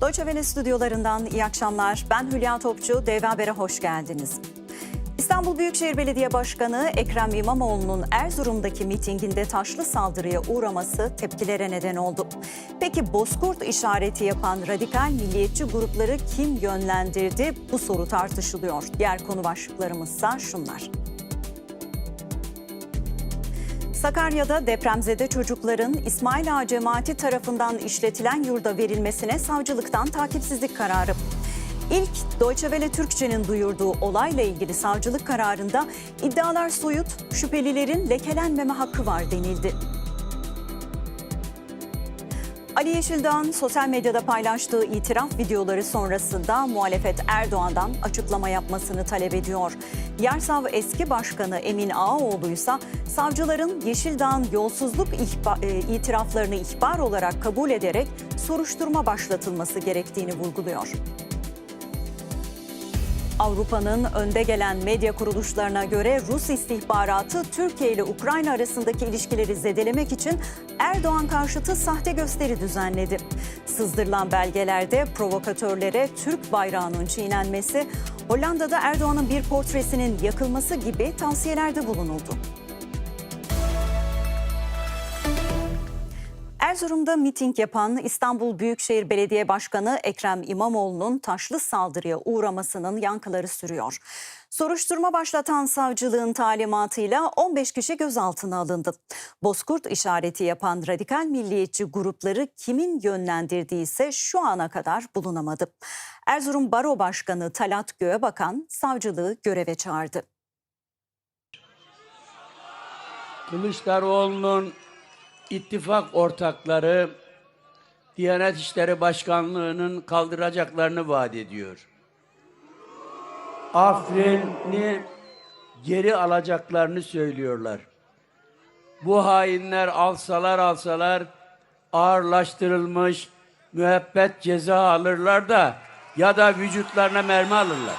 Deutsche Welle stüdyolarından iyi akşamlar. Ben Hülya Topçu, Dev Haber'e hoş geldiniz. İstanbul Büyükşehir Belediye Başkanı Ekrem İmamoğlu'nun Erzurum'daki mitinginde taşlı saldırıya uğraması tepkilere neden oldu. Peki Bozkurt işareti yapan radikal milliyetçi grupları kim yönlendirdi? Bu soru tartışılıyor. Diğer konu başlıklarımızsa şunlar. Sakarya'da depremzede çocukların İsmail Ağa cemaati tarafından işletilen yurda verilmesine savcılıktan takipsizlik kararı. İlk Deutsche Welle Türkçe'nin duyurduğu olayla ilgili savcılık kararında iddialar soyut, şüphelilerin lekelenmeme hakkı var denildi. Ali Yeşildağ'ın sosyal medyada paylaştığı itiraf videoları sonrasında muhalefet Erdoğan'dan açıklama yapmasını talep ediyor. Yarsav eski başkanı Emin Ağaoğlu ise savcıların Yeşildağ'ın yolsuzluk ihba- e, itiraflarını ihbar olarak kabul ederek soruşturma başlatılması gerektiğini vurguluyor. Avrupa'nın önde gelen medya kuruluşlarına göre Rus istihbaratı Türkiye ile Ukrayna arasındaki ilişkileri zedelemek için Erdoğan karşıtı sahte gösteri düzenledi. Sızdırılan belgelerde provokatörlere Türk bayrağının çiğnenmesi, Hollanda'da Erdoğan'ın bir portresinin yakılması gibi tavsiyelerde bulunuldu. Erzurum'da miting yapan İstanbul Büyükşehir Belediye Başkanı Ekrem İmamoğlu'nun taşlı saldırıya uğramasının yankıları sürüyor. Soruşturma başlatan savcılığın talimatıyla 15 kişi gözaltına alındı. Bozkurt işareti yapan radikal milliyetçi grupları kimin yönlendirdiği ise şu ana kadar bulunamadı. Erzurum Baro Başkanı Talat Göğebakan savcılığı göreve çağırdı. Kılıçdaroğlu'nun ittifak ortakları Diyanet İşleri Başkanlığı'nın kaldıracaklarını vaat ediyor. Afrin'i geri alacaklarını söylüyorlar. Bu hainler alsalar alsalar ağırlaştırılmış müebbet ceza alırlar da ya da vücutlarına mermi alırlar.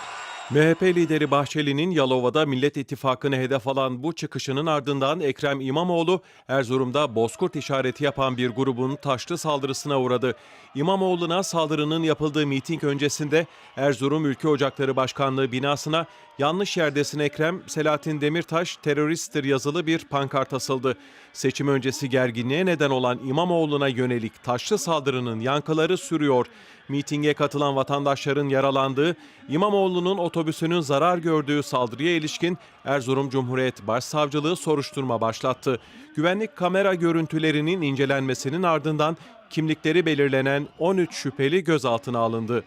MHP lideri Bahçeli'nin Yalova'da Millet İttifakı'nı hedef alan bu çıkışının ardından Ekrem İmamoğlu Erzurum'da Bozkurt işareti yapan bir grubun taşlı saldırısına uğradı. İmamoğlu'na saldırının yapıldığı miting öncesinde Erzurum Ülke Ocakları Başkanlığı binasına yanlış yerdesin Ekrem, Selahattin Demirtaş teröristtir yazılı bir pankart asıldı. Seçim öncesi gerginliğe neden olan İmamoğlu'na yönelik taşlı saldırının yankıları sürüyor. Mitinge katılan vatandaşların yaralandığı, İmamoğlu'nun otobüsünün zarar gördüğü saldırıya ilişkin Erzurum Cumhuriyet Başsavcılığı soruşturma başlattı. Güvenlik kamera görüntülerinin incelenmesinin ardından kimlikleri belirlenen 13 şüpheli gözaltına alındı.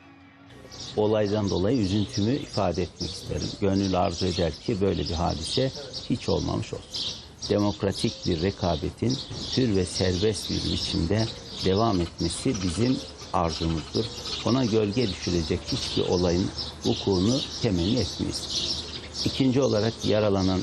olaydan dolayı üzüntümü ifade etmek isterim. Gönül arzu eder ki böyle bir hadise hiç olmamış olsun. Demokratik bir rekabetin tür ve serbest bir biçimde devam etmesi bizim arzumuzdur. Ona gölge düşürecek hiçbir olayın vukuunu temenni etmeyiz. İkinci olarak yaralanan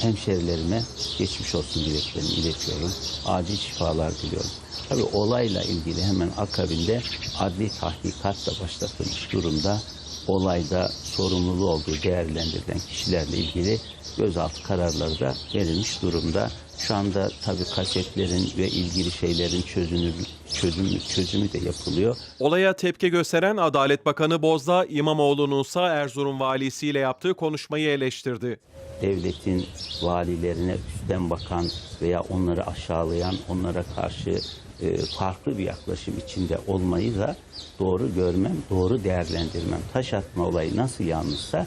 hemşerilerime geçmiş olsun dileklerimi iletiyorum. Acil şifalar diliyorum. Tabii olayla ilgili hemen akabinde adli tahkikat da başlatılmış durumda. Olayda sorumluluğu olduğu değerlendirilen kişilerle ilgili gözaltı kararları da verilmiş durumda. Şu anda tabii kasetlerin ve ilgili şeylerin çözünür, çözümü, çözümü de yapılıyor. Olaya tepki gösteren Adalet Bakanı Bozdağ, İmamoğlu'nun ise Erzurum valisiyle yaptığı konuşmayı eleştirdi. devletin valilerine üstten bakan veya onları aşağılayan, onlara karşı e, farklı bir yaklaşım içinde olmayı da doğru görmem, doğru değerlendirmem. Taş atma olayı nasıl yanlışsa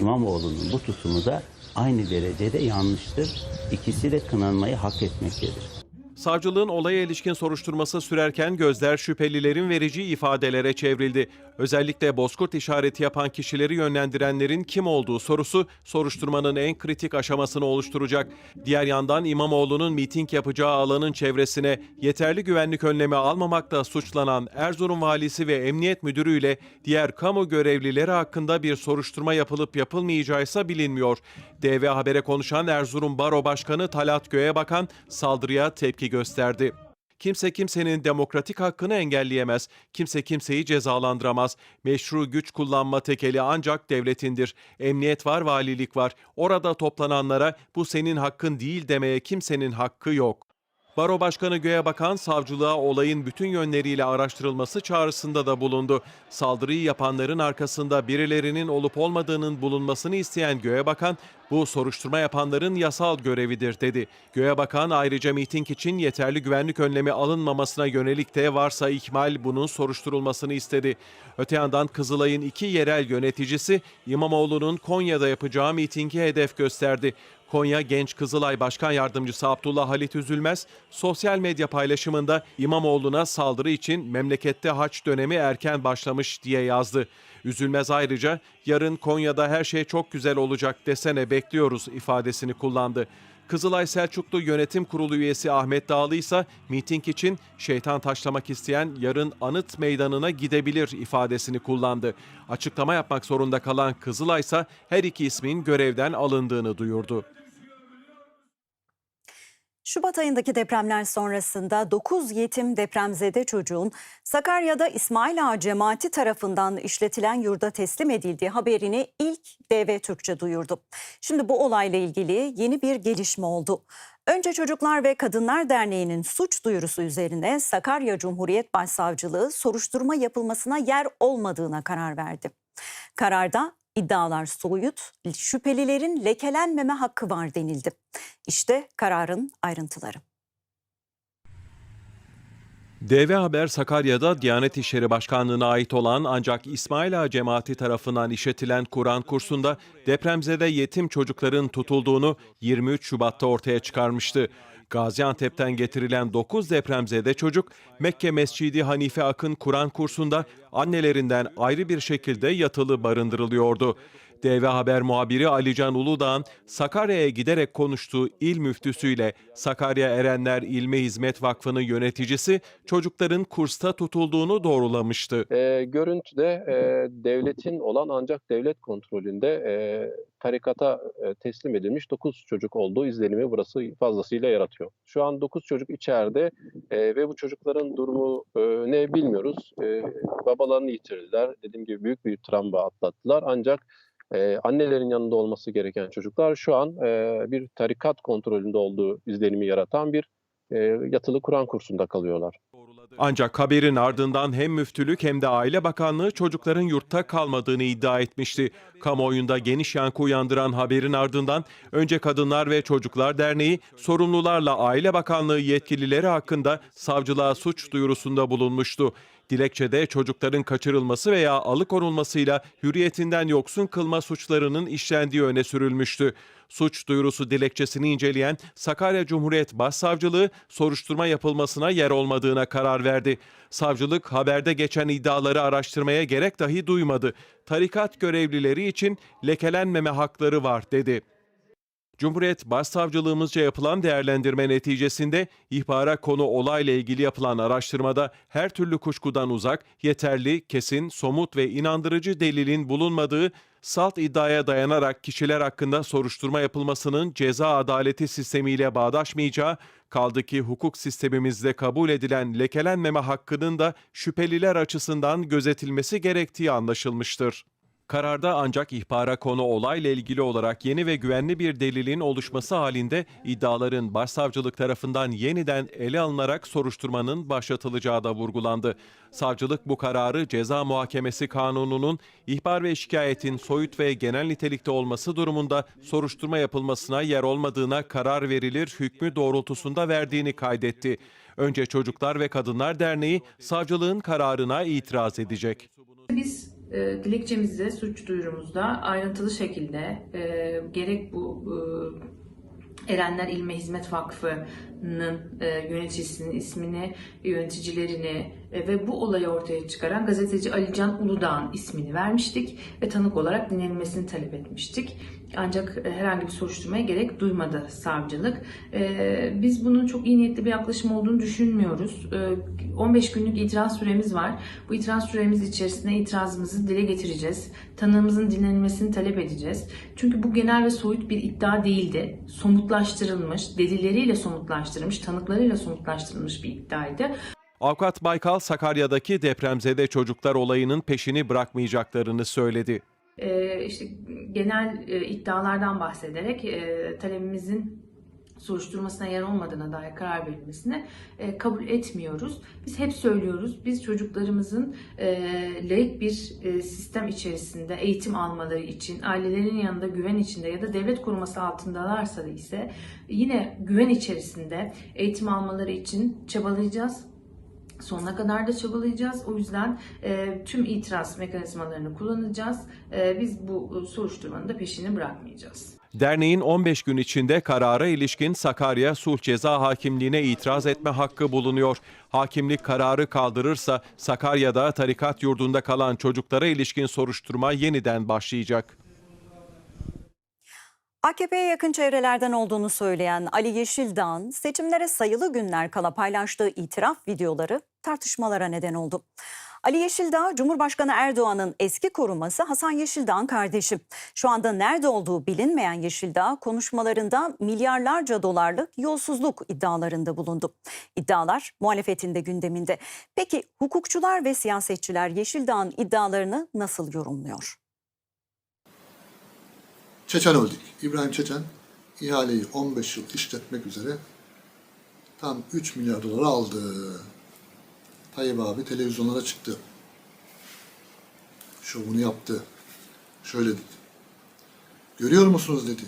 İmamoğlu'nun bu tutumu da aynı derecede yanlıştır. İkisi de kınanmayı hak etmektedir. Savcılığın olaya ilişkin soruşturması sürerken gözler şüphelilerin verici ifadelere çevrildi. Özellikle Bozkurt işareti yapan kişileri yönlendirenlerin kim olduğu sorusu soruşturmanın en kritik aşamasını oluşturacak. Diğer yandan İmamoğlu'nun miting yapacağı alanın çevresine yeterli güvenlik önlemi almamakla suçlanan Erzurum valisi ve emniyet müdürü ile diğer kamu görevlileri hakkında bir soruşturma yapılıp yapılmayacağı ise bilinmiyor. DV Haber'e konuşan Erzurum Baro Başkanı Talat Göğebakan saldırıya tepki gösterdi. Kimse kimsenin demokratik hakkını engelleyemez. Kimse kimseyi cezalandıramaz. Meşru güç kullanma tekeli ancak devletindir. Emniyet var, valilik var. Orada toplananlara bu senin hakkın değil demeye kimsenin hakkı yok. Baro Başkanı Göğe Bakan savcılığa olayın bütün yönleriyle araştırılması çağrısında da bulundu. Saldırıyı yapanların arkasında birilerinin olup olmadığının bulunmasını isteyen Göğe Bakan, bu soruşturma yapanların yasal görevidir dedi. Göğe Bakan ayrıca miting için yeterli güvenlik önlemi alınmamasına yönelik de varsa ihmal bunun soruşturulmasını istedi. Öte yandan Kızılay'ın iki yerel yöneticisi İmamoğlu'nun Konya'da yapacağı mitingi hedef gösterdi. Konya Genç Kızılay Başkan Yardımcısı Abdullah Halit Üzülmez sosyal medya paylaşımında İmamoğlu'na saldırı için memlekette haç dönemi erken başlamış diye yazdı. Üzülmez ayrıca yarın Konya'da her şey çok güzel olacak desene bekliyoruz ifadesini kullandı. Kızılay Selçuklu Yönetim Kurulu üyesi Ahmet Dağlı ise miting için şeytan taşlamak isteyen yarın anıt meydanına gidebilir ifadesini kullandı. Açıklama yapmak zorunda kalan Kızılay ise her iki ismin görevden alındığını duyurdu. Şubat ayındaki depremler sonrasında 9 yetim depremzede çocuğun Sakarya'da İsmail Ağa cemaati tarafından işletilen yurda teslim edildiği haberini ilk DV Türkçe duyurdu. Şimdi bu olayla ilgili yeni bir gelişme oldu. Önce Çocuklar ve Kadınlar Derneği'nin suç duyurusu üzerine Sakarya Cumhuriyet Başsavcılığı soruşturma yapılmasına yer olmadığına karar verdi. Kararda iddialar soyut, şüphelilerin lekelenmeme hakkı var denildi. İşte kararın ayrıntıları. DV Haber Sakarya'da Diyanet İşleri Başkanlığı'na ait olan ancak İsmail Ağa cemaati tarafından işletilen Kur'an kursunda depremzede yetim çocukların tutulduğunu 23 Şubat'ta ortaya çıkarmıştı. Gaziantep'ten getirilen 9 depremzede çocuk Mekke Mescidi Hanife Akın Kur'an kursunda annelerinden ayrı bir şekilde yatılı barındırılıyordu. DV Haber muhabiri Alican Uludağ'ın Sakarya'ya giderek konuştuğu il müftüsüyle Sakarya Erenler İlme Hizmet Vakfı'nın yöneticisi çocukların kursta tutulduğunu doğrulamıştı. E, görüntüde e, devletin olan ancak devlet kontrolünde e, tarikata e, teslim edilmiş 9 çocuk olduğu izlenimi burası fazlasıyla yaratıyor. Şu an 9 çocuk içeride e, ve bu çocukların durumu e, ne bilmiyoruz. E, babalarını yitirdiler. Dediğim gibi büyük bir travma atlattılar. Ancak e, annelerin yanında olması gereken çocuklar şu an e, bir tarikat kontrolünde olduğu izlenimi yaratan bir e, yatılı Kur'an kursunda kalıyorlar. Ancak haberin ardından hem müftülük hem de Aile Bakanlığı çocukların yurtta kalmadığını iddia etmişti. Kamuoyunda geniş yankı uyandıran haberin ardından önce Kadınlar ve Çocuklar Derneği sorumlularla Aile Bakanlığı yetkilileri hakkında savcılığa suç duyurusunda bulunmuştu. Dilekçede çocukların kaçırılması veya alıkonulmasıyla hürriyetinden yoksun kılma suçlarının işlendiği öne sürülmüştü. Suç duyurusu dilekçesini inceleyen Sakarya Cumhuriyet Başsavcılığı soruşturma yapılmasına yer olmadığına karar verdi. Savcılık haberde geçen iddiaları araştırmaya gerek dahi duymadı. Tarikat görevlileri için lekelenmeme hakları var dedi. Cumhuriyet Başsavcılığımızca yapılan değerlendirme neticesinde ihbara konu olayla ilgili yapılan araştırmada her türlü kuşkudan uzak, yeterli, kesin, somut ve inandırıcı delilin bulunmadığı, salt iddiaya dayanarak kişiler hakkında soruşturma yapılmasının ceza adaleti sistemiyle bağdaşmayacağı, kaldı ki hukuk sistemimizde kabul edilen lekelenmeme hakkının da şüpheliler açısından gözetilmesi gerektiği anlaşılmıştır. Kararda ancak ihbara konu olayla ilgili olarak yeni ve güvenli bir delilin oluşması halinde iddiaların başsavcılık tarafından yeniden ele alınarak soruşturmanın başlatılacağı da vurgulandı. Savcılık bu kararı ceza muhakemesi kanununun ihbar ve şikayetin soyut ve genel nitelikte olması durumunda soruşturma yapılmasına yer olmadığına karar verilir hükmü doğrultusunda verdiğini kaydetti. Önce Çocuklar ve Kadınlar Derneği savcılığın kararına itiraz edecek. Biz e, dilekçemizde, suç duyurumuzda ayrıntılı şekilde e, gerek bu e, Erenler İlme Hizmet Vakfı'nın e, yöneticisinin ismini, yöneticilerini e, ve bu olayı ortaya çıkaran gazeteci Alican Uludağ'ın ismini vermiştik ve tanık olarak dinlenmesini talep etmiştik. Ancak e, herhangi bir soruşturmaya gerek duymadı savcılık. E, Biz bunun çok iyi niyetli bir yaklaşım olduğunu düşünmüyoruz. E, 15 günlük itiraz süremiz var. Bu itiraz süremiz içerisinde itirazımızı dile getireceğiz. Tanığımızın dinlenmesini talep edeceğiz. Çünkü bu genel ve soyut bir iddia değildi. Somutlaştırılmış, delilleriyle somutlaştırılmış, tanıklarıyla somutlaştırılmış bir iddiaydı. Avukat Baykal Sakarya'daki depremzede çocuklar olayının peşini bırakmayacaklarını söyledi. Ee, işte genel e, iddialardan bahsederek e, talebimizin soruşturmasına yer olmadığına dair karar verilmesini e, kabul etmiyoruz. Biz hep söylüyoruz, biz çocuklarımızın laik bir sistem içerisinde eğitim almaları için, ailelerin yanında güven içinde ya da devlet koruması altındalarsa ise yine güven içerisinde eğitim almaları için çabalayacağız. Sonuna kadar da çabalayacağız. O yüzden e, tüm itiraz mekanizmalarını kullanacağız. E, biz bu e, soruşturmanın da peşini bırakmayacağız. Derneğin 15 gün içinde karara ilişkin Sakarya Sulh Ceza Hakimliğine itiraz etme hakkı bulunuyor. Hakimlik kararı kaldırırsa Sakarya'da tarikat yurdunda kalan çocuklara ilişkin soruşturma yeniden başlayacak. AKP'ye yakın çevrelerden olduğunu söyleyen Ali Yeşildağ'ın seçimlere sayılı günler kala paylaştığı itiraf videoları tartışmalara neden oldu. Ali Yeşildağ, Cumhurbaşkanı Erdoğan'ın eski koruması Hasan Yeşildağ'ın kardeşi. Şu anda nerede olduğu bilinmeyen Yeşildağ konuşmalarında milyarlarca dolarlık yolsuzluk iddialarında bulundu. İddialar muhalefetin de gündeminde. Peki hukukçular ve siyasetçiler Yeşildağ'ın iddialarını nasıl yorumluyor? Çeçen Holding, İbrahim Çeçen ihaleyi 15 yıl işletmek üzere tam 3 milyar dolara aldı. Tayyip abi televizyonlara çıktı. Şovunu yaptı. Şöyle dedi. Görüyor musunuz dedi.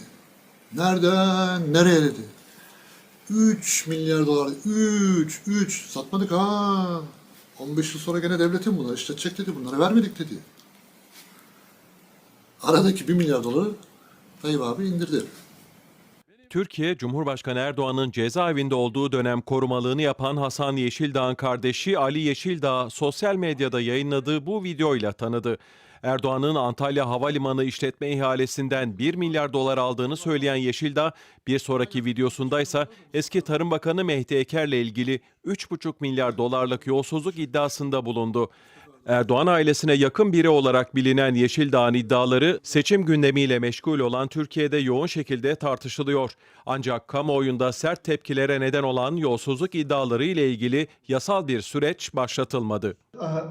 Nereden nereye dedi. 3 milyar dolar. 3, 3. Satmadık ha. 15 yıl sonra gene devletin bunları işletecek dedi. Bunları vermedik dedi. Aradaki 1 milyar doları Tayyip abi indirdi. Türkiye, Cumhurbaşkanı Erdoğan'ın cezaevinde olduğu dönem korumalığını yapan Hasan Yeşildağ'ın kardeşi Ali Yeşildağ sosyal medyada yayınladığı bu videoyla tanıdı. Erdoğan'ın Antalya Havalimanı işletme ihalesinden 1 milyar dolar aldığını söyleyen Yeşildağ, bir sonraki videosundaysa eski Tarım Bakanı Mehdi Eker'le ilgili 3,5 milyar dolarlık yolsuzluk iddiasında bulundu. Erdoğan ailesine yakın biri olarak bilinen Yeşildağ'ın iddiaları seçim gündemiyle meşgul olan Türkiye'de yoğun şekilde tartışılıyor. Ancak kamuoyunda sert tepkilere neden olan yolsuzluk iddiaları ile ilgili yasal bir süreç başlatılmadı.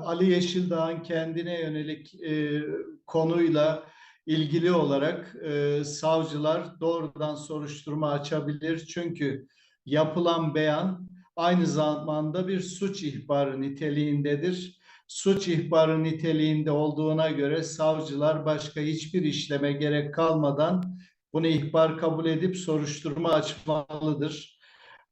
Ali Yeşildağ'ın kendine yönelik e, konuyla ilgili olarak e, savcılar doğrudan soruşturma açabilir. Çünkü yapılan beyan aynı zamanda bir suç ihbarı niteliğindedir. Suç ihbarı niteliğinde olduğuna göre savcılar başka hiçbir işleme gerek kalmadan bunu ihbar kabul edip soruşturma açmalıdır.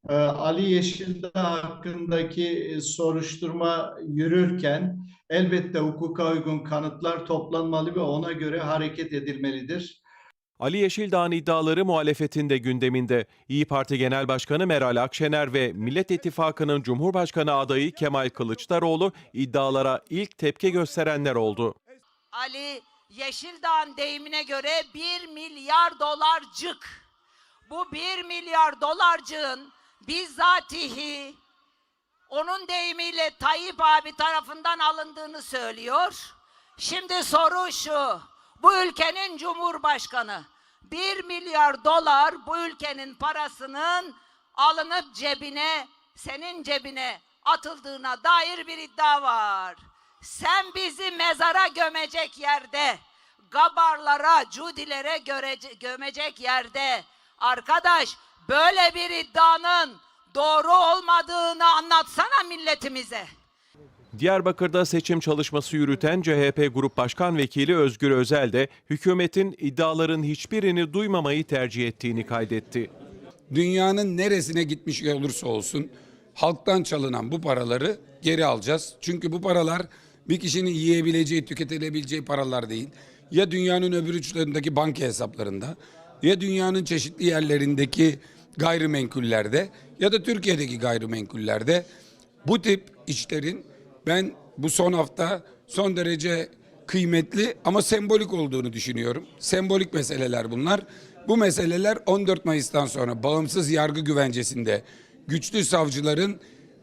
Ee, Ali Yeşildağ hakkındaki e, soruşturma yürürken elbette hukuka uygun kanıtlar toplanmalı ve ona göre hareket edilmelidir. Ali Yeşildağ'ın iddiaları muhalefetin de gündeminde. İyi Parti Genel Başkanı Meral Akşener ve Millet İttifakı'nın Cumhurbaşkanı adayı Kemal Kılıçdaroğlu iddialara ilk tepki gösterenler oldu. Ali Yeşildağ'ın deyimine göre 1 milyar dolarcık. Bu 1 milyar dolarcığın bizzatihi onun deyimiyle Tayyip abi tarafından alındığını söylüyor. Şimdi soru şu. Bu ülkenin cumhurbaşkanı 1 milyar dolar bu ülkenin parasının alınıp cebine, senin cebine atıldığına dair bir iddia var. Sen bizi mezara gömecek yerde, gabarlara, cudilere görece, gömecek yerde, arkadaş böyle bir iddianın doğru olmadığını anlatsana milletimize. Diyarbakır'da seçim çalışması yürüten CHP Grup Başkan Vekili Özgür Özel de hükümetin iddiaların hiçbirini duymamayı tercih ettiğini kaydetti. dünyanın neresine gitmiş olursa olsun halktan çalınan bu paraları geri alacağız. Çünkü bu paralar bir kişinin yiyebileceği, tüketilebileceği paralar değil. Ya dünyanın öbür uçlarındaki banka hesaplarında ya dünyanın çeşitli yerlerindeki gayrimenkullerde ya da Türkiye'deki gayrimenkullerde bu tip işlerin ben bu son hafta son derece kıymetli ama sembolik olduğunu düşünüyorum. Sembolik meseleler bunlar. Bu meseleler 14 Mayıs'tan sonra bağımsız yargı güvencesinde güçlü savcıların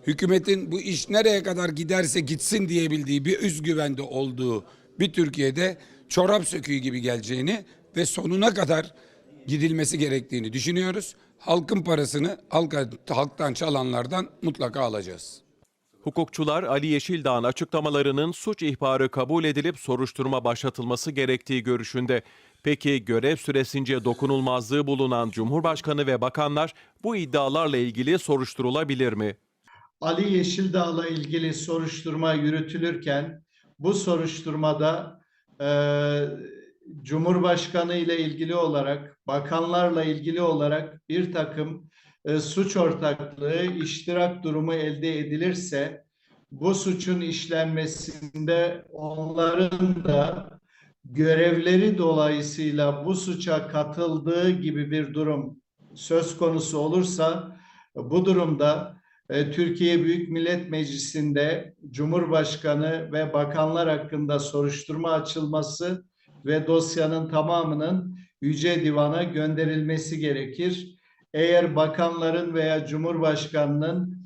hükümetin bu iş nereye kadar giderse gitsin diyebildiği bir özgüvende olduğu bir Türkiye'de çorap söküğü gibi geleceğini ve sonuna kadar gidilmesi gerektiğini düşünüyoruz. Halkın parasını halka, halktan çalanlardan mutlaka alacağız. Hukukçular Ali Yeşildağ'ın açıklamalarının suç ihbarı kabul edilip soruşturma başlatılması gerektiği görüşünde. Peki görev süresince dokunulmazlığı bulunan Cumhurbaşkanı ve bakanlar bu iddialarla ilgili soruşturulabilir mi? Ali Yeşildağ'la ilgili soruşturma yürütülürken bu soruşturmada e, Cumhurbaşkanı ile ilgili olarak, bakanlarla ilgili olarak bir takım e, suç ortaklığı, iştirak durumu elde edilirse bu suçun işlenmesinde onların da görevleri dolayısıyla bu suça katıldığı gibi bir durum söz konusu olursa bu durumda e, Türkiye Büyük Millet Meclisi'nde Cumhurbaşkanı ve bakanlar hakkında soruşturma açılması ve dosyanın tamamının Yüce Divan'a gönderilmesi gerekir. Eğer bakanların veya Cumhurbaşkanının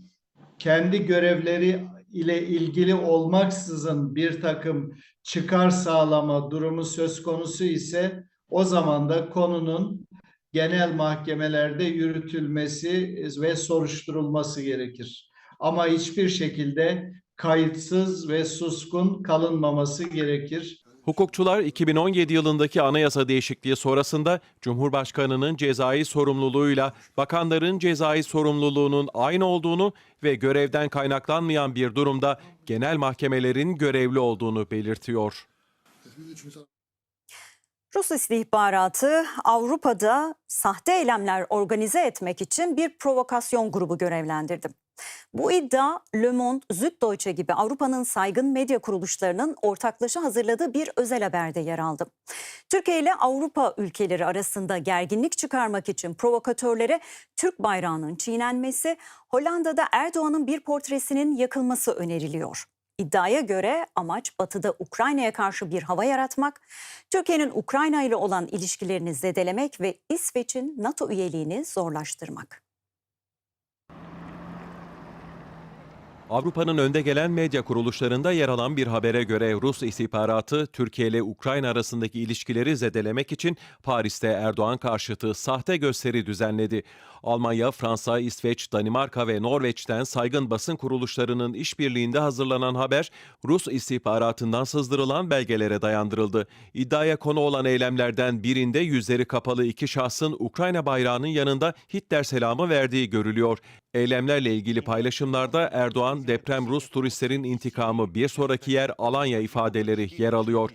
kendi görevleri ile ilgili olmaksızın bir takım çıkar sağlama durumu söz konusu ise o zaman da konunun genel mahkemelerde yürütülmesi ve soruşturulması gerekir. Ama hiçbir şekilde kayıtsız ve suskun kalınmaması gerekir. Hukukçular 2017 yılındaki anayasa değişikliği sonrasında Cumhurbaşkanı'nın cezai sorumluluğuyla bakanların cezai sorumluluğunun aynı olduğunu ve görevden kaynaklanmayan bir durumda genel mahkemelerin görevli olduğunu belirtiyor. Rus istihbaratı Avrupa'da sahte eylemler organize etmek için bir provokasyon grubu görevlendirdi. Bu iddia Le Monde, Süddeutsche gibi Avrupa'nın saygın medya kuruluşlarının ortaklaşa hazırladığı bir özel haberde yer aldı. Türkiye ile Avrupa ülkeleri arasında gerginlik çıkarmak için provokatörlere Türk bayrağının çiğnenmesi, Hollanda'da Erdoğan'ın bir portresinin yakılması öneriliyor. İddiaya göre amaç Batı'da Ukrayna'ya karşı bir hava yaratmak, Türkiye'nin Ukrayna ile olan ilişkilerini zedelemek ve İsveç'in NATO üyeliğini zorlaştırmak. Avrupa'nın önde gelen medya kuruluşlarında yer alan bir habere göre Rus istihbaratı Türkiye ile Ukrayna arasındaki ilişkileri zedelemek için Paris'te Erdoğan karşıtı sahte gösteri düzenledi. Almanya, Fransa, İsveç, Danimarka ve Norveç'ten saygın basın kuruluşlarının işbirliğinde hazırlanan haber Rus istihbaratından sızdırılan belgelere dayandırıldı. İddiaya konu olan eylemlerden birinde yüzleri kapalı iki şahsın Ukrayna bayrağının yanında Hitler selamı verdiği görülüyor. Eylemlerle ilgili paylaşımlarda Erdoğan deprem Rus turistlerin intikamı bir sonraki yer Alanya ifadeleri yer alıyor.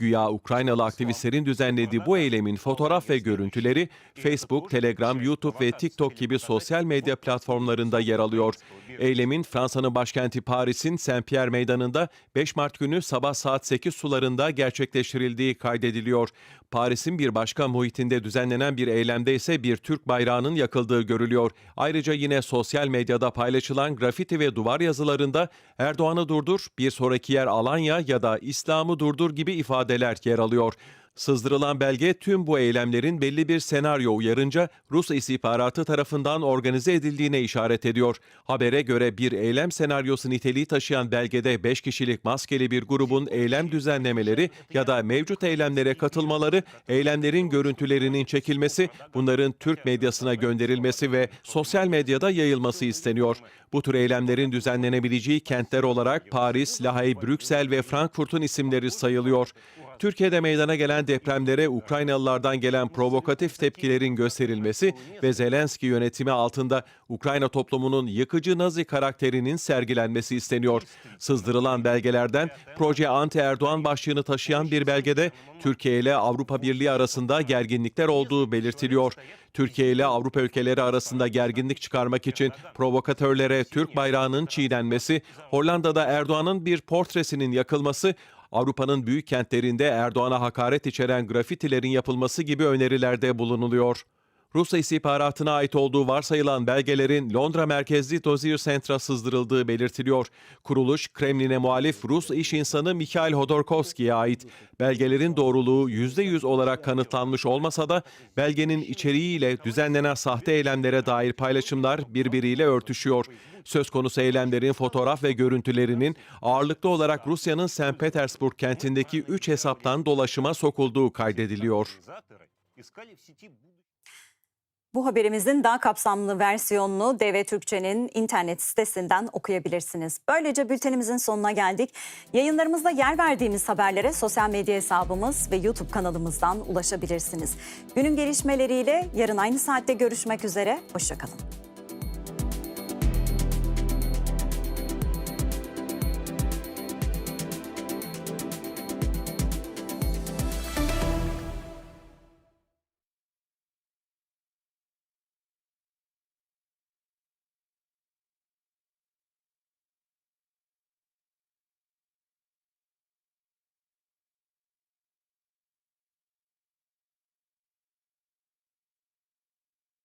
Güya Ukraynalı aktivistlerin düzenlediği bu eylemin fotoğraf ve görüntüleri Facebook, Telegram, YouTube ve TikTok gibi sosyal medya platformlarında yer alıyor. Eylemin Fransa'nın başkenti Paris'in Saint Pierre Meydanı'nda 5 Mart günü sabah saat 8 sularında gerçekleştirildiği kaydediliyor. Paris'in bir başka muhitinde düzenlenen bir eylemde ise bir Türk bayrağının yakıldığı görülüyor. Ayrıca yine sosyal medyada paylaşılan grafiti ve duvar yazılarında Erdoğan'ı durdur, bir sonraki yer Alanya ya da İslam'ı durdur gibi ifadeler yer alıyor. Sızdırılan belge tüm bu eylemlerin belli bir senaryo uyarınca Rus istihbaratı tarafından organize edildiğine işaret ediyor. Habere göre bir eylem senaryosu niteliği taşıyan belgede 5 kişilik maskeli bir grubun eylem düzenlemeleri ya da mevcut eylemlere katılmaları, eylemlerin görüntülerinin çekilmesi, bunların Türk medyasına gönderilmesi ve sosyal medyada yayılması isteniyor. Bu tür eylemlerin düzenlenebileceği kentler olarak Paris, Lahey, Brüksel ve Frankfurt'un isimleri sayılıyor. Türkiye'de meydana gelen depremlere Ukraynalılardan gelen provokatif tepkilerin gösterilmesi ve Zelenski yönetimi altında Ukrayna toplumunun yıkıcı Nazi karakterinin sergilenmesi isteniyor. Sızdırılan belgelerden proje anti-Erdoğan başlığını taşıyan bir belgede Türkiye ile Avrupa Birliği arasında gerginlikler olduğu belirtiliyor. Türkiye ile Avrupa ülkeleri arasında gerginlik çıkarmak için provokatörlere Türk bayrağının çiğnenmesi, Hollanda'da Erdoğan'ın bir portresinin yakılması, Avrupa'nın büyük kentlerinde Erdoğan'a hakaret içeren grafitilerin yapılması gibi önerilerde bulunuluyor. Rus istihbaratına ait olduğu varsayılan belgelerin Londra merkezli Dozier Center'a sızdırıldığı belirtiliyor. Kuruluş, Kremlin'e muhalif Rus iş insanı Mikhail Hodorkovski'ye ait. Belgelerin doğruluğu %100 olarak kanıtlanmış olmasa da belgenin içeriğiyle düzenlenen sahte eylemlere dair paylaşımlar birbiriyle örtüşüyor. Söz konusu eylemlerin fotoğraf ve görüntülerinin ağırlıklı olarak Rusya'nın St. Petersburg kentindeki 3 hesaptan dolaşıma sokulduğu kaydediliyor. Bu haberimizin daha kapsamlı versiyonunu DV Türkçe'nin internet sitesinden okuyabilirsiniz. Böylece bültenimizin sonuna geldik. Yayınlarımızda yer verdiğimiz haberlere sosyal medya hesabımız ve YouTube kanalımızdan ulaşabilirsiniz. Günün gelişmeleriyle yarın aynı saatte görüşmek üzere. Hoşçakalın.